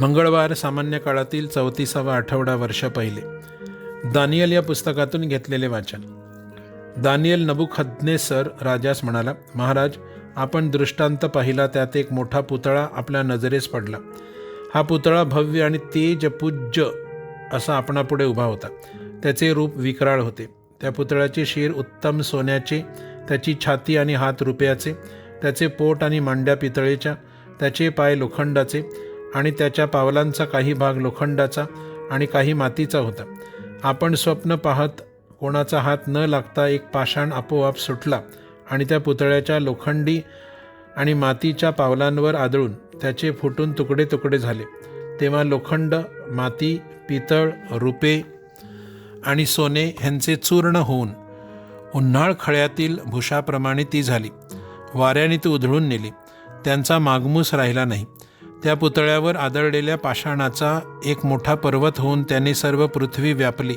मंगळवार सामान्य काळातील चौतीसावा आठवडा वर्ष पहिले. दानियल या पुस्तकातून घेतलेले वाचन. दानियल नबुखद्नेसर राजास म्हणाला महाराज आपण दृष्टांत पाहिला त्यात एक मोठा पुतळा आपल्या नजरेस पडला. हा पुतळा भव्य आणि तेजपूज्य असा आपणापुढे उभा होता. त्याचे रूप विकराळ होते. त्या पुतळ्याचे शिर उत्तम सोन्याचे त्याची छाती आणि हात रुपयाचे त्याचे पोट आणि मांड्या पितळेच्या त्याचे पाय लोखंडाचे आणि त्याच्या पावलांचा काही भाग लोखंडाचा आणि काही मातीचा होता. आपण स्वप्न पाहत कोणाचा हात न लागता एक पाषाण आपोआप सुटला आणि त्या पुतळ्याच्या लोखंडी आणि मातीच्या पावलांवर आदळून त्याचे फुटून तुकडे तुकडे झाले. तेव्हा लोखंड माती पितळ रुपे आणि सोने ह्यांचे चूर्ण होऊन उन्हाळ खळ्यातील भुशाप्रमाणे ती झाली. वाऱ्याने ती उधळून नेली. त्यांचा मागमूस राहिला नाही. त्या पुतळ्यावर आदळलेल्या पाषाणाचा एक मोठा पर्वत होऊन त्याने सर्व पृथ्वी व्यापली.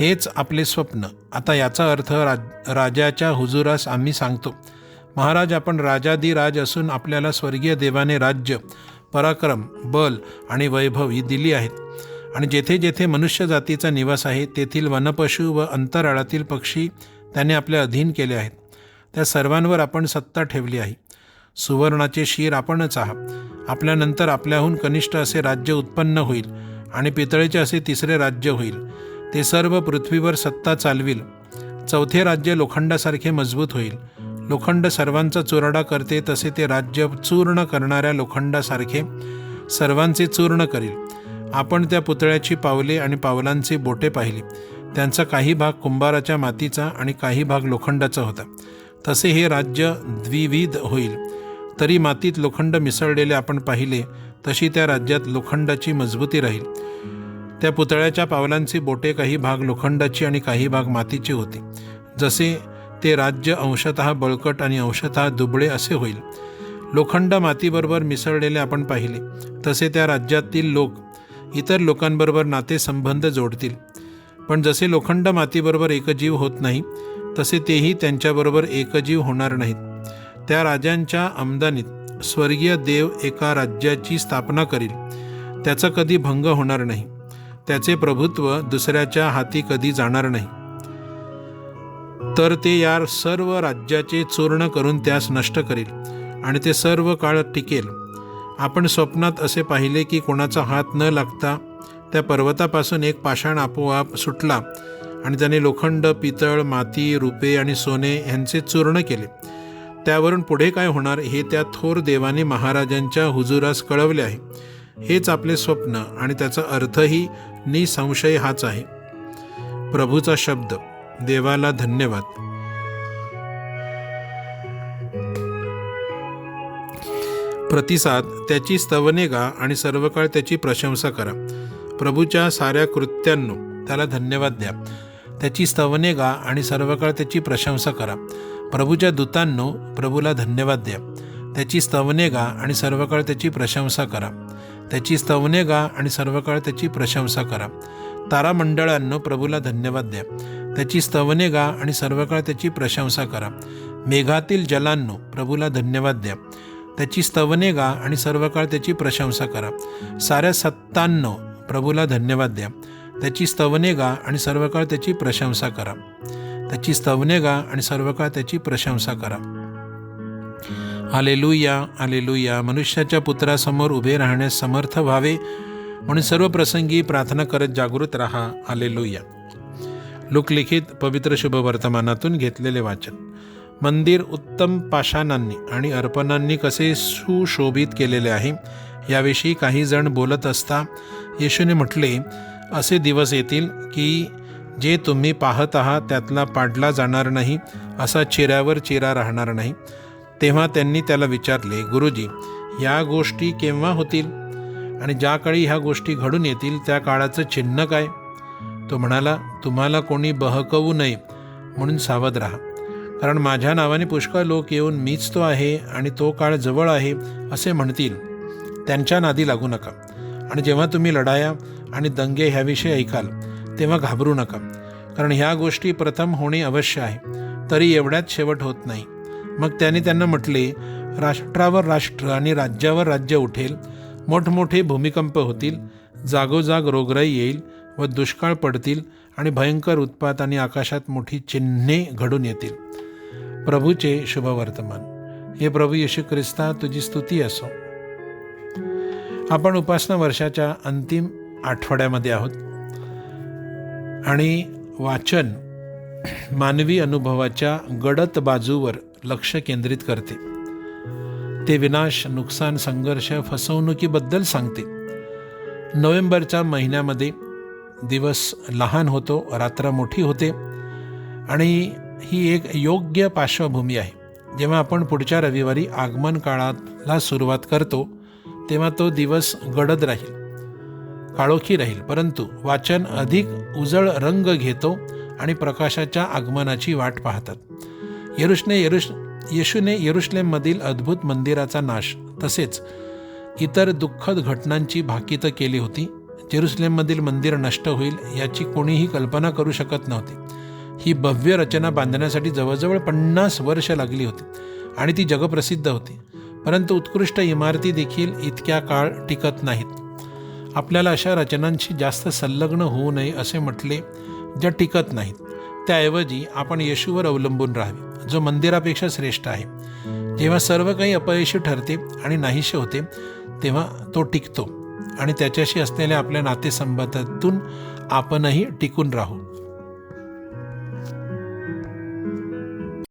हेच आपले स्वप्न. आता याचा अर्थ राज राजाच्या हुजुरास आम्ही सांगतो. महाराज आपण राजाधिराज असून आपल्याला स्वर्गीय देवाने राज्य पराक्रम बल आणि वैभव ही दिली आहेत. आणि जेथे जेथे मनुष्य जातीचा निवास आहे तेथील वनपशु व अंतराळातील पक्षी त्याने आपल्या अधीन केले आहेत. त्या सर्वांवर आपण सत्ता ठेवली आहे. सुवर्णाचे शिर आपणच आहात. आपल्यानंतर आपल्याहून कनिष्ठ असे राज्य उत्पन्न होईल आणि पितळेचे असे तिसरे राज्य होईल. ते सर्व पृथ्वीवर सत्ता चालविल. चौथे राज्य लोखंडासारखे मजबूत होईल. लोखंड सर्वांचा चुराडा करते तसे ते राज्य चूर्ण करणाऱ्या लोखंडासारखे सर्वांचे चूर्ण करील. आपण त्या पुतळ्याची पावले आणि पावलांची बोटे पाहिली. त्यांचा काही भाग कुंभाराच्या मातीचा आणि काही भाग लोखंडाचा होता. तसे हे राज्य द्विविध होईल. तरी मातीत लोखंड मिसळलेले आपण पाहिले तशी त्या राज्यात लोखंडाची मजबूती राहील. त्या पुतळ्याच्या पावलांची बोटे काही भाग लोखंडाची आणि काही भाग मातीची होती. जसे ते राज्य अंशतः बळकट आणि अंशतः दुबळे असे होईल. लोखंड मातीबरोबर मिसळलेले आपण पाहिले तसे त्या राज्यातील लोक इतर लोकांबरोबर नातेसंबंध जोडतील. पण जसे लोखंड मातीबरोबर एकजीव होत नाही तसे तेही त्यांच्याबरोबर एकजीव होणार नाहीत. त्या राजांच्या आमदानीत स्वर्गीय देव एका राज्याची स्थापना करील. त्याचा कधी भंग होणार नाही. त्याचे प्रभुत्व दुसऱ्याच्या हाती कधी जाणार नाही. तर ते या सर्व राज्याचे चूर्ण करून त्यास नष्ट करील आणि ते सर्व काळ टिकेल. आपण स्वप्नात असे पाहिले की कोणाचा हात न लागता त्या पर्वतापासून एक पाषाण आपोआप सुटला आणि त्याने लोखंड पितळ माती रुपे आणि सोने यांचे चूर्ण केले. त्यावरून पुढे काय होणार हे त्या थोर देवाने महाराजांच्या हुजुरास कळवले आहे. हेच आपले स्वप्न आणि त्याचा अर्थही निसंशय हाच आहे. प्रभूचा शब्द देवाला धन्यवाद. प्रतिसाद त्याची स्तवने गा आणि सर्व काळ त्याची प्रशंसा करा. प्रभूच्या साऱ्या कृत्यांनो त्याला धन्यवाद द्या. त्याची स्तवने गा आणि सर्व काळ त्याची प्रशंसा करा. प्रभूच्या दूतांनो प्रभूला धन्यवाद द्या. त्याची स्तवने गा आणि सर्व काळ त्याची प्रशंसा करा. त्याची स्तवने गा आणि सर्व काळ त्याची प्रशंसा करा. तारामंडळांनो प्रभूला धन्यवाद द्या. त्याची स्तवने गा आणि सर्व काळ त्याची प्रशंसा करा. मेघातील जलांनो प्रभूला धन्यवाद द्या. त्याची स्तवने गा आणि सर्व काळ त्याची प्रशंसा करा. साऱ्या सत्तांनो प्रभूला धन्यवाद द्या. त्याची स्तवने गा आणि सर्व काळ त्याची प्रशंसा करा. त्याची स्तवने गा आणि सर्व काळ त्याची प्रशंसा करा. आलेलुया आलेलुया मनुष्याच्या पुत्रासमोर उभे राहण्यास समर्थ व्हावे. म्हणून सर्व प्रसंगी प्रार्थना करत जागृत राहा. आलेलुया लोकलिखित पवित्र शुभ वर्तमानातून घेतलेले वाचन. मंदिर उत्तम पाषाणांनी आणि अर्पणांनी कसे सुशोभित केलेले आहे याविषयी काही जण बोलत असता येशूने म्हटले असे दिवस येतील की जे तुम्ही पाहत आहात त्यातला पाडला जाणार नाही असा चिऱ्यावर चिरा राहणार नाही. तेव्हा त्यांनी त्याला विचारले गुरुजी या गोष्टी केव्हा होतील? आणि ज्या काळी ह्या गोष्टी घडून येतील त्या काळाचं चिन्ह काय? तो म्हणाला तुम्हाला कोणी बहकवू नये म्हणून सावध राहा. कारण माझ्या नावाने पुष्कळ लोक येऊन मीच तो आहे आणि तो काळ जवळ आहे असे म्हणतील. त्यांच्या नादी लागू नका. आणि जेव्हा तुम्ही लढाया आणि दंगे ह्याविषयी ऐकाल तेव्हा घाबरू नका. कारण ह्या गोष्टी प्रथम होणे अवश्य आहे. तरी एवढ्यात शेवट होत नाही. मग त्याने त्यांना म्हटले राष्ट्रावर राष्ट्र आणि राज्यावर राज्य उठेल. मोठमोठे भूमिकंप होतील. जागोजाग रोगराई येईल व दुष्काळ पडतील आणि भयंकर उत्पात आणि आकाशात मोठी चिन्हे घडून येतील. प्रभूचे शुभवर्तमान. हे प्रभू येशू ख्रिस्ता तुझी स्तुती असो. आपण उपासना वर्षाच्या अंतिम आठवड्यामध्ये आहोत. आणि वाचन मानवी अनुभवाच्या गडत बाजूवर लक्ष केंद्रित करते. ते विनाश नुकसान संघर्ष फसवणुकीबद्दल सांगते. नोव्हेंबरच्या महिन्यामध्ये दिवस लहान होतो रात्र मोठी होते आणि ही एक योग्य पार्श्वभूमी आहे. जेव्हा आपण पुढच्या रविवारी आगमन काळाला सुरुवात करतो तेव्हा तो दिवस गडद राहील. काळोखी राहील. परंतु वाचन अधिक उजळ रंग घेतो आणि प्रकाशाच्या आगमनाची वाट पाहतात. येरुशने येरुश येशूने येरुश्लेममधील अद्भुत मंदिराचा नाश तसेच इतर दुःखद घटनांची भाकीतं केली होती. जेरुसलेममधील मंदिर नष्ट होईल याची कोणीही कल्पना करू शकत नव्हती. ही भव्य रचना बांधण्यासाठी जवळजवळ पन्नास वर्ष लागली होती आणि ती जगप्रसिद्ध होती. परंतु उत्कृष्ट इमारती देखील इतक्या काळ टिकत नाहीत. आपल्याला अशा रचनांशी जास्त संलग्न होऊ नये असे म्हटले ज्या टिकत नाहीत. त्याऐवजी आपण येशूवर अवलंबून राहावे जो मंदिरापेक्षा श्रेष्ठ आहे. जेव्हा सर्व काही अपयशी ठरते आणि नाहीसे होते तेव्हा तो टिकतो. आणि त्याच्याशी असलेल्या आपल्या नातेसंबंधातून आपणही टिकून राहू.